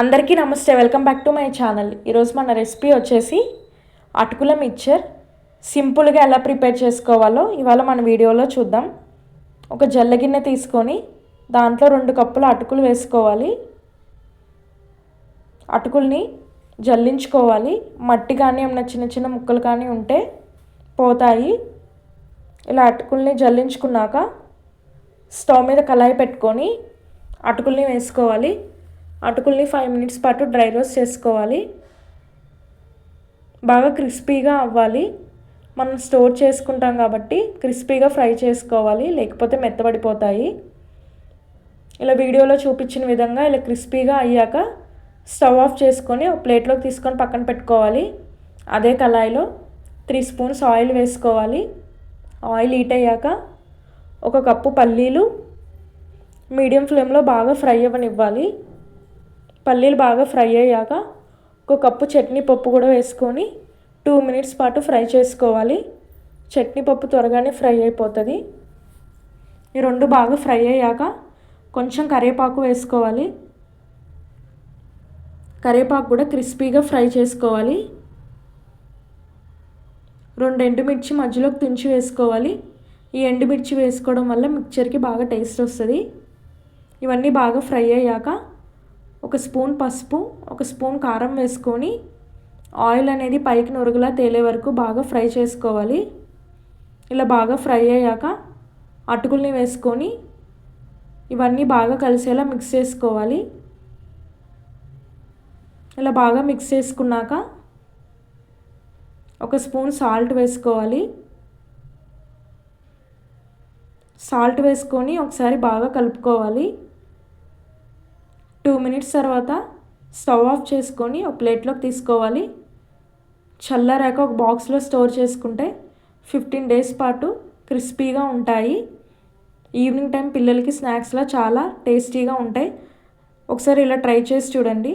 అందరికీ నమస్తే welcome back to my channel. ఈరోజు మన రెసిపీ వచ్చేసి అటుకుల మిక్చర్. సింపుల్గా ఎలా ప్రిపేర్ చేసుకోవాలో ఇవాళ మన వీడియోలో చూద్దాం. ఒక జల్ల గిన్నె తీసుకొని దాంట్లో రెండు కప్పుల అటుకులు వేసుకోవాలి. అటుకుల్ని జల్లించుకోవాలి. మట్టి కానీ ఏమైనా చిన్న చిన్న ముక్కలు కానీ ఉంటే పోతాయి. ఇలా అటుకుల్ని జల్లించుకున్నాక స్టవ్ మీద కళాయి పెట్టుకొని అటుకుల్ని వేసుకోవాలి. అటుకుల్ని ఫైవ్ మినిట్స్ పాటు డ్రై రోస్ట్ చేసుకోవాలి. బాగా క్రిస్పీగా అవ్వాలి. మనం స్టోర్ చేసుకుంటాం కాబట్టి క్రిస్పీగా ఫ్రై చేసుకోవాలి. లేకపోతే మెత్తబడిపోతాయి. ఇలా వీడియోలో చూపించిన విధంగా ఇలా క్రిస్పీగా అయ్యాక స్టవ్ ఆఫ్ చేసుకొని ఒక ప్లేట్లోకి తీసుకొని పక్కన పెట్టుకోవాలి. అదే కళాయిలో త్రీ స్పూన్స్ ఆయిల్ వేసుకోవాలి. ఆయిల్ హీట్ అయ్యాక ఒక కప్పు పల్లీలు మీడియం ఫ్లేమ్లో బాగా ఫ్రై అవ్వనివ్వాలి. పల్లీలు బాగా ఫ్రై అయ్యాక ఒక కప్పు చట్నీ పప్పు కూడా వేసుకొని టూ మినిట్స్ పాటు ఫ్రై చేసుకోవాలి. చట్నీ పప్పు త్వరగానే ఫ్రై అయిపోతుంది. ఈ రెండు బాగా ఫ్రై అయ్యాక కొంచెం కరివేపాకు వేసుకోవాలి. కరివేపాకు కూడా క్రిస్పీగా ఫ్రై చేసుకోవాలి. రెండు ఎండుమిర్చి మధ్యలోకి తుంచి వేసుకోవాలి. ఈ ఎండుమిర్చి వేసుకోవడం వల్ల మిక్చర్కి బాగా టేస్ట్ వస్తుంది. ఇవన్నీ బాగా ఫ్రై అయ్యాక ఒక స్పూన్ పసుపు ఒక స్పూన్ కారం వేసుకొని ఆయిల్ అనేది పైకి నురుగులా తేలే వరకు బాగా ఫ్రై చేసుకోవాలి. ఇలా బాగా ఫ్రై అయ్యాక అటుకుల్ని వేసుకొని ఇవన్నీ బాగా కలిసేలా మిక్స్ చేసుకోవాలి. ఇలా బాగా మిక్స్ చేసుకున్నాక ఒక స్పూన్ సాల్ట్ వేసుకోవాలి. సాల్ట్ వేసుకొని ఒకసారి బాగా కలుపుకోవాలి. టూ మినిట్స్ తర్వాత స్టవ్ ఆఫ్ చేసుకొని ఒక ప్లేట్లోకి తీసుకోవాలి. చల్లరాక ఒక బాక్స్లో స్టోర్ చేసుకుంటే ఫిఫ్టీన్ డేస్ పాటు క్రిస్పీగా ఉంటాయి. ఈవినింగ్ టైం పిల్లలకి స్నాక్స్లో చాలా టేస్టీగా ఉంటాయి. ఒకసారి ఇలా ట్రై చేసి చూడండి.